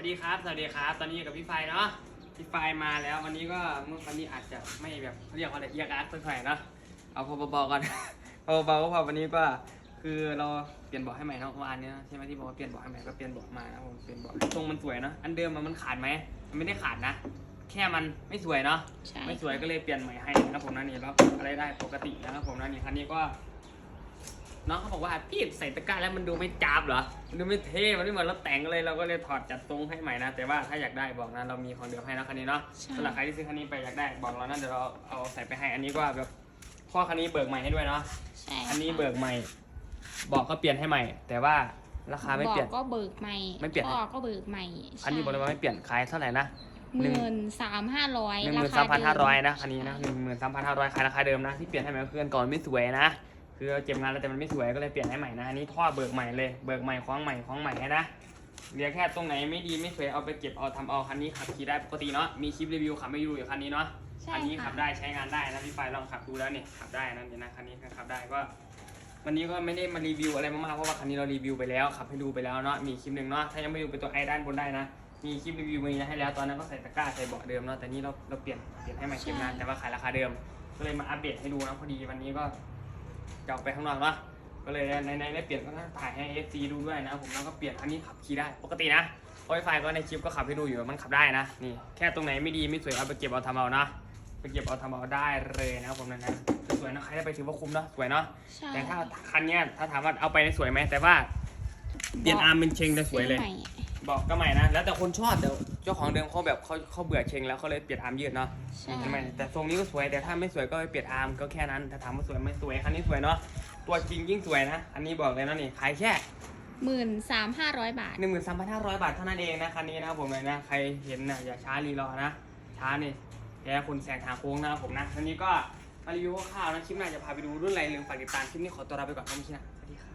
วัสดีครับ สวัสดีครับ ตอนนี้อยู่กับพี่ไฟเนาะ พี่ไฟมาแล้ววันนี้ก็เมื่อวันนี้อาจจะไม่แบบเรียกว่าอะไรเอียกอาร์ตสักหน่อยเนาะ เอาพอเบาๆก่อน พอเบาๆก็พอวันนี้ก็คือเราเปลี่ยนเบาะให้ใหม่เนาะเมื่อวานเนี้ยใช่ไหมที่บอกว่าเปลี่ยนเบาะให้ใหม่ก็เปลี่ยนเบาะมานะผมเปลี่ยนเบาะทรงมันสวยเนาะ อันเดิมอะมันขาดไหมมันไม่ได้ขาดนะ แค่มันไม่สวยเนาะ ใช่ ไม่สวยก็เลยเปลี่ยนใหม่ให้นะครับผมนะนี่แล้วอะไรได้ปกตินะครับผมนะนี่คันนี้ก็ น้องเขาบอกว่าพี่ใส่ตะกร้าแล้วมันดูไม่จับเหรอ มันดูไม่เท่ มันไม่เหมือนรถแต่งเลยเราก็เลยถอดจัดทรงให้ใหม่นะ แต่ว่าถ้าอยากได้บอกนะเรามีของเดิมให้นะคันนี้เนาะใช่สำหรับใครที่ซื้อคันนี้ไปอยากได้บอกเรานะเดี๋ยวเราเอาใส่ไปให้อันนี้ก็แบบข้อคันนี้เบิกใหม่ให้ด้วยเนาะ ใช่อันนี้เบิกใหม่ บอกก็เปลี่ยนให้ใหม่ แต่ว่าราคาไม่เปลี่ยน บอกก็เบิกใหม่ไม่เปลี่ยน พ่อก็เบิกใหม่อันนี้บอกเลยว่าไม่เปลี่ยนขายเท่าไหร่นะหมื่นสามห้าร้อยหนึ่งหมื่นสามพันห้าร้อยนะคันนี้นะหนึ่งหมื่นสามพันห้าร้อยขายราคาเดิมนะที่เปลี่ยนให้ใหม่ก็คืออันก่อนไม่สวยนะ คือเราเจ็บงานแล้วแต่มันไม่สวยก็เลยเปลี่ยนให้ใหม่นะอันนี้ท่อเบิกใหม่เลยเบิกใหม่คล้องใหม่คล้องใหม่ให้นะเหลือแค่ตรงไหนไม่ดีไม่สวยเอาไปเก็บเอาทำเอาคันนี้ขับขี่ได้ปกติเนาะมีคลิปรีวิวขับไม่อยู่อยู่คันนี้เนาะใช่คันนี้ค่ะขับได้ใช้งานได้นะพี่ไฟลองขับดูแล้วนี่ขับได้นะนี่นะคันนี้ขับได้ก็ วันนี้ก็ไม่ได้มารีวิวอะไรมากๆเพราะว่าคันนี้เรารีวิวไปแล้วขับให้ดูไปแล้วเนาะมีคลิปหนึ่งเนาะถ้ายังไม่ดูไปตัวไอด้านบนได้นะ มีคลิปรีวิวมีให้แล้วตอนนั้นก็ใส่ตะกร้าใส่เบาะเดิมเนาะแต่นี่เราเราเปลี่ยนเปลี่ยนให้ใหม่เก็บงานแต่ว่าขายราคาเดิม ก็เลยมาอัปเดตให้ดูนะพอดีวันนี้ก็ จะออกไปข้างนอกเนาะก็เลยในในได้เปลี่ยนก็ถ่ายให้เอฟซีดูด้วยนะผมแล้วก็เปลี่ยนคันนี้ขับขี่ได้ปกตินะโอ้ยไฟก็ในคลิปก็ขับให้ดูอยู่มันขับได้นะนี่แค่ตรงไหนไม่ดีไม่สวยเอาไปเก็บเอาทำเอานะไปเก็บเอาทำเอาได้เลยนะครับผมนะนะสวยนะใครได้ไปถือว่าคุ้มเนาะสวยเนาะใช่แต่ถ้าคันเนี้ยถ้าถามว่าเอาไปได้สวยไหมแต่ว่าเปลี่ยนอาร์มเป็นเชงจะสวยเลย ซื้อใหม่ บอกก็ใหม่นะ แล้วแต่คนชอบแต่เจ้าของเดิมเขาแบบเขาเขาเบื่อเชงแล้วเขาเลยเปลี่ยนอาร์มยืดเนาะใช่ใช่ไหมแต่ทรงนี้ก็สวยแต่ถ้าไม่สวยก็ไปเปลี่ยนอาร์มก็แค่นั้นถ้าถามว่าสวยไหม่สวยคันนี้สวยเนาะตัวจริงยิ่งสวยนะ อันนี้บอกเลยนะนี่ขายแค่หมื่นสามห้าร้อยบาทหนึ่งหมื่นสามพันห้าร้อยบาทเท่านั้นเองนะคันนี้นะครับผมเลยนะใครเห็นนะอย่าช้ารีรอนะช้านี่แกคุณแสงทางโค้งนะครับผมนะอันนี้ก็มารีวิวคร่าวๆนะคลิปหน้าจะพาไปดูรุ่นอะไรลืมฝากติดตามคลิปนี้ขอตัวลาไปก่อนนะพี่นะสวัสดีครับ